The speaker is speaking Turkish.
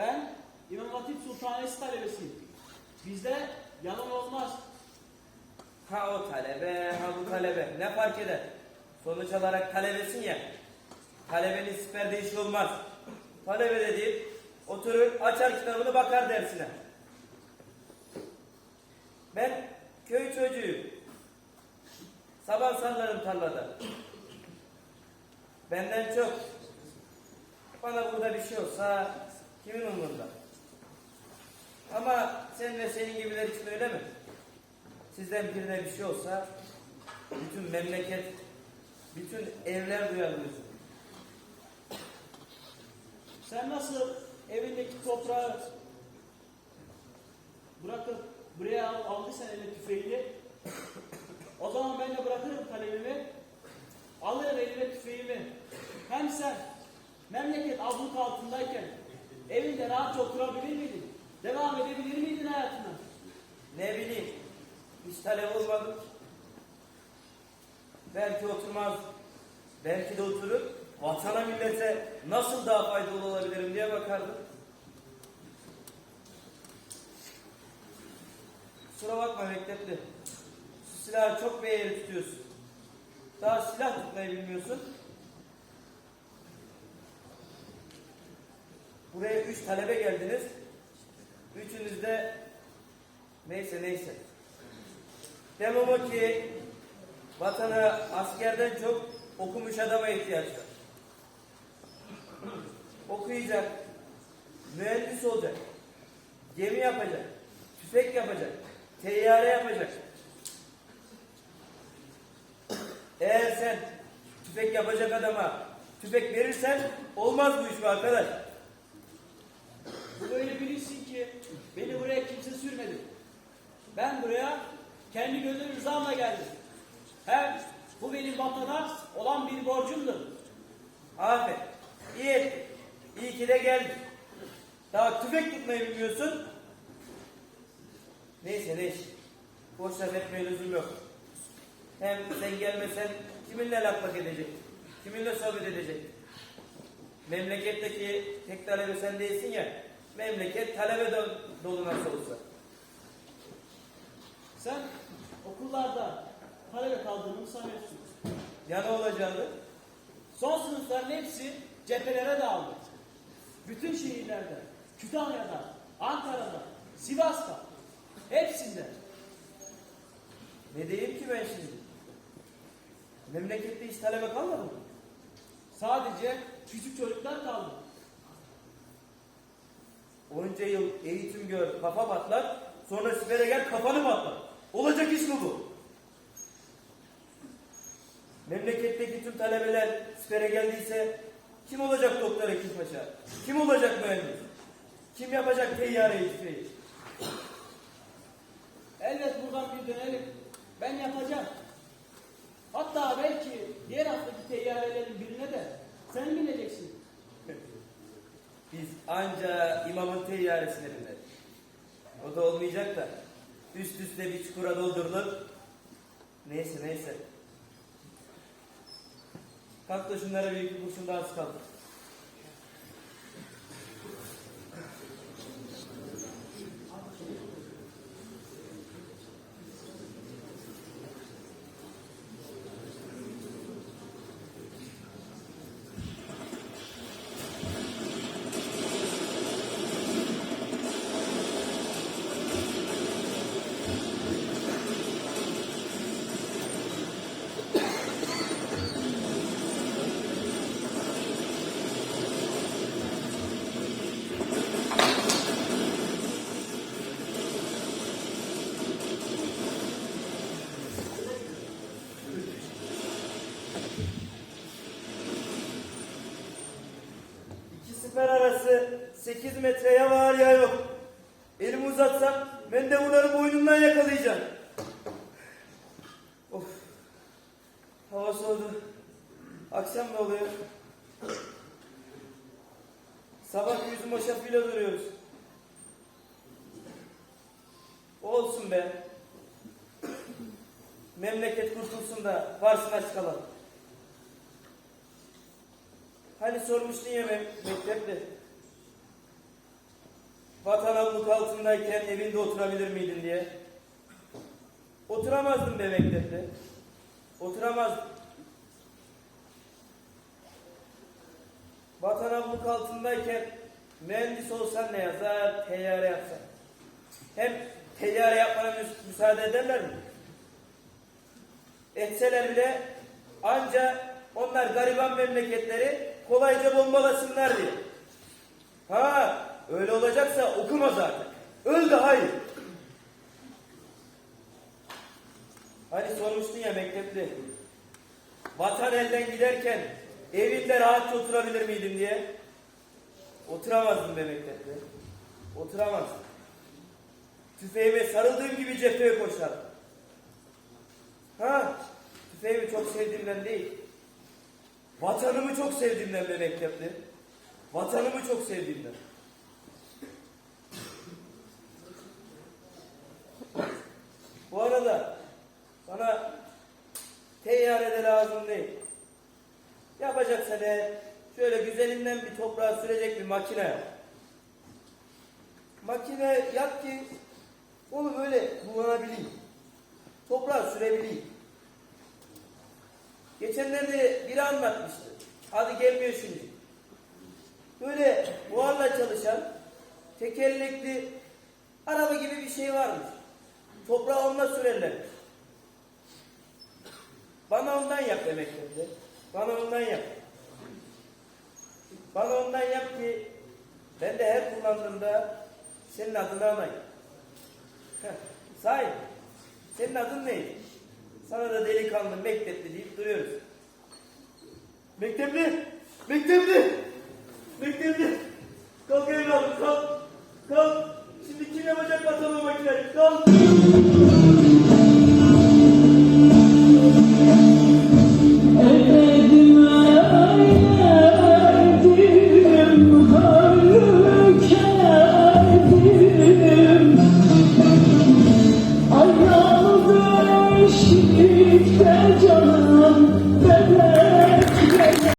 Ben İmam Hatip Sultanesi talebesiyim. Bizde yalan olmaz. Ha o talebe, ha bu talebe. Ne fark eder? Sonuç olarak talebesin ya. Talebenin siperde işi olmaz. Talebe dediğin oturur açar kitabını bakar dersine. Ben köy çocuğuyum. Sabah sallarım tarlada. Benden çok. Bana burada bir şey olsa kimin umurunda? Ama sen ve senin gibiler için öyle mi? Sizden birine bir şey olsa bütün memleket, bütün evler duyar bu yüzü. Sen nasıl evindeki toprağı bırakıp buraya al, aldıysan eline tüfeğini o zaman ben de bırakırım kalemimi alırım elime tüfeğimi hem sen memleket abluk altındayken evinde rahatça oturabilir miydin? Devam edebilir miydin hayatına? Ne bileyim, hiç talep olmadım. ki. Belki oturmaz, belki de oturur, vatana millete nasıl daha faydalı olabilirim diye bakardım. Kusura bakma mektepli. Şu silahı çok beğeni tutuyorsun. Daha silah tutmayı bilmiyorsun. Buraya üç talebe geldiniz. Üçünüz de neyse neyse. Demem o ki vatana askerden çok okumuş adama ihtiyaç var. Okuyacak, mühendis olacak, gemi yapacak, tüfek yapacak, teyyare yapacak. Eğer sen tüfek yapacak adama tüfek verirsen olmaz bu iş be arkadaş. Bu böyle bilirsin ki beni buraya kimse sürmedi. Ben buraya kendi gönül rızamla geldim. Hem bu benim vatana olan bir borcumdur. Aferin. İyi. İyi ki de geldin. Daha tüfek tutmayı bilmiyorsun. Neyse neyse. Boş laf etmeye lüzum yok. Hem sen gelmesen kiminle laf lak edecek? Kiminle sohbet edecek? Memleketteki tek talebe sen değilsin ya. Memleket talebe do- dolu nasıl olsa. Sen okullarda talebe kaldığını sanıyorsun? Ya ne olacaktı? Son sınıfların hepsi cephelere dağıldı. Bütün şehirlerde, Kütahya'da, Ankara'da, Sivas'ta, hepsinde. Ne diyeyim ki ben şimdi? Memlekette hiç talebe kalmadı mı? Sadece küçük çocuklar kaldı. Onca yıl eğitim gör, kafa patlar, sonra sipere gel kafanı patlar. Olacak iş mi bu? Memleketteki tüm talebeler sipere geldiyse kim olacak doktor Ekim Paşa? Kim olacak mühendis? Kim yapacak teyyareyi tüfeği? Elbet buradan bir dönelim. Ben yapacağım. Hatta belki diğer haftaki teyyarelerin birine de sen bineceksin. Biz anca imamın teyyaresine bineriz. O da olmayacak da üst üste bir çukura doldurulur. Neyse neyse. Kalk da şunlara bir kurşun daha sıkalım. İki siper arası 8 metre ya var ya yok. Elimi uzatsam ben de bunları boynundan yakalayacağım. Of. Hava soğudu. Akşam ne oluyor? Sabah yüzüm hoşafıyla duruyoruz. Olsun be. Memleket kurtulsun da varsın aç kalalım. Hani sormuştun ya me- mektepte. vatan abluk altındayken evinde oturabilir miydin diye. Oturamazdım be mektepte. Oturamazdım. Vatan abluk altındayken mühendis olsan ne yazar, teyyare yapsan. Hem teyyare yapmana müs- müsaade ederler mi? Etseler bile anca onlar gariban memleketleri kolayca bombalasınlar diye. Ha öyle olacaksa okuma zaten. Öl iyi. Hani sormuştun ya mektepte. Vatan elden giderken evinde rahatça oturabilir miydin diye. Oturamazdım be mektepte. Oturamazdım. Tüfeğime sarıldığım gibi cepheye koşardım. Ha, tüfeğimi çok sevdiğimden değil. Vatanımı çok sevdiğimden mektepte. Vatanımı çok sevdiğimden. Bu arada bana teyyare de lazım değil. Yapacaksa de şöyle güzelinden bir toprağa sürecek bir makine yap. Makine yap ki onu böyle kullanabileyim. Toprağa sürebileyim. Geçenlerde biri anlatmıştı. Adı gelmiyor şimdi. Böyle buharla çalışan tekerlekli araba gibi bir şey varmış. Toprağı onunla sürerler. Bana ondan yap demektir. Bana ondan yap. Bana ondan yap ki ben de her kullandığımda senin adını anayım. Sahi, senin adın neydi? Sana da delikanlı mektepli deyip duruyoruz. Mektepli! Mektepli!